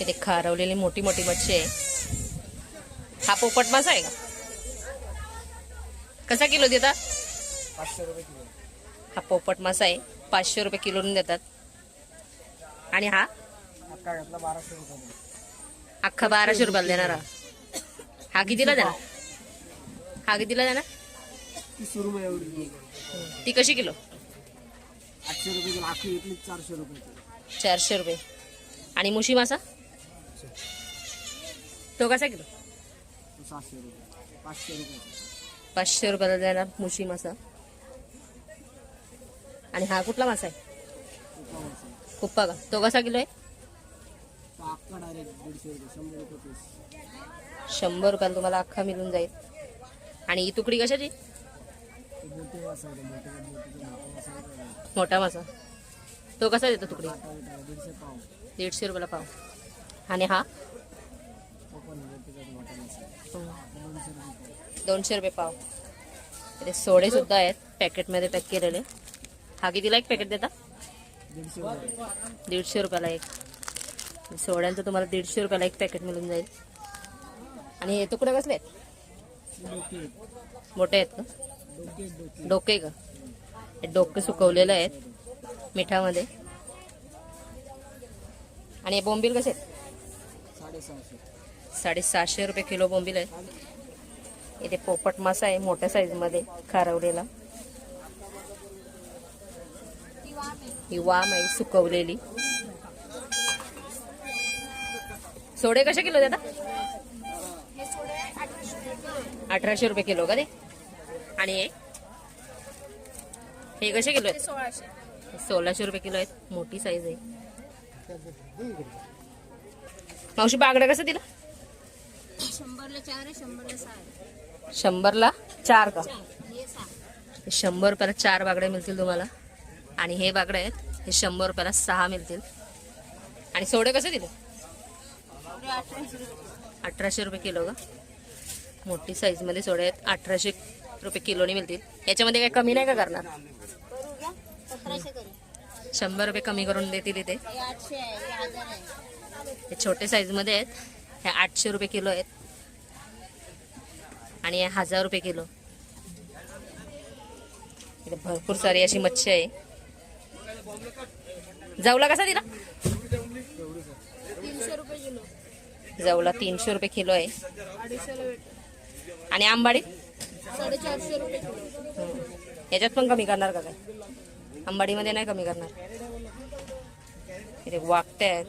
इथे खारवलेली मोठी मोठी मच्छी आहे. हा पोपट मासा आहे का? कसा किलो देतात पाचशे रुपये किलो. हा पोपट मासा आहे. पाचशे रुपये किलोने देतात. आणि हा? अख्खा बाराशे रुपयाला देणार हा. कितीला देणार? हा कितीला देणार? ती कशी किलो? किलो. किलो. चारशे रुपये. आणि मुशी मासा? तो कसा किलो? सातशे रुपये पाचशे रुपये पाचशे रुपयाला जाणार मुशी मासा. आणि हा कुठला मासा आहे? कुप्पा का? तो कसा किलो आहे? शंभर रुपयाला तुम्हाला अख्खा मिळून जाईल. आणि ही तुकडी कशाची? मोठा मासा. तो कसा देतो तुकडी? दीडशे रुपयाला पाव. आणि हा? दोनशे रुपये पाव. ते इथे सोडे सुद्धा आहेत पॅकेटमध्ये पॅक केलेले. हा कितीला एक पॅकेट देता? दीडशे रुपयाला एक. सोड्यांचं तुम्हाला दीडशे रुपयाला एक पॅकेट मिळून जाईल. आणि हे तुकडे कसले आहेत? मोठे आहेत का? डोके का? हे डोके सुकवलेले आहेत मिठामध्ये. आणि हे बोंबील कसे आहेत? साडेसहाशे रुपये किलो बोंबील आहे. इथे पोपट मासा आहे मोठ्या साईजमध्ये खारवलेला. ही वाम आहे सुकवलेली. सोडे कसे किलो देता अठराशे रुपये किलो का ते? आणि हे? हे कसे किलो आहेत? सोळाशे रुपये किलो आहेत मोठी साईज आहे. मावशी बागडा कसं दिला? शंभरला चार शंभरला सहा. शंभरला चार का? शंभर रुपयाला चार बागड्या मिळतील तुम्हाला. आणि हे बागडे आहेत हे शंभर रुपयाला सहा मिळतील. आणि सोडे कसे दिले? अठराशे रुपये. किलो का? मोठी साईजमध्ये सोडे आहेत अठराशे रुपये किलोने मिळतील. याच्यामध्ये काही कमी नाही का करणार? शंभर रुपये कमी करून देतील इथे. हे छोटे साईजमध्ये आहेत. हे आठशे रुपये किलो आहेत. आणि हे हजार रुपये किलो. इथे भरपूर सारी अशी मच्छी आहे. जाऊला कसा दिला? जाऊला तीनशे रुपये किलो आहे. आणि आंबाडी? हं. याच्यात पण कमी करणार का काय? आंबाडीमध्ये नाही कमी करणार? इथे वाकटे आहेत.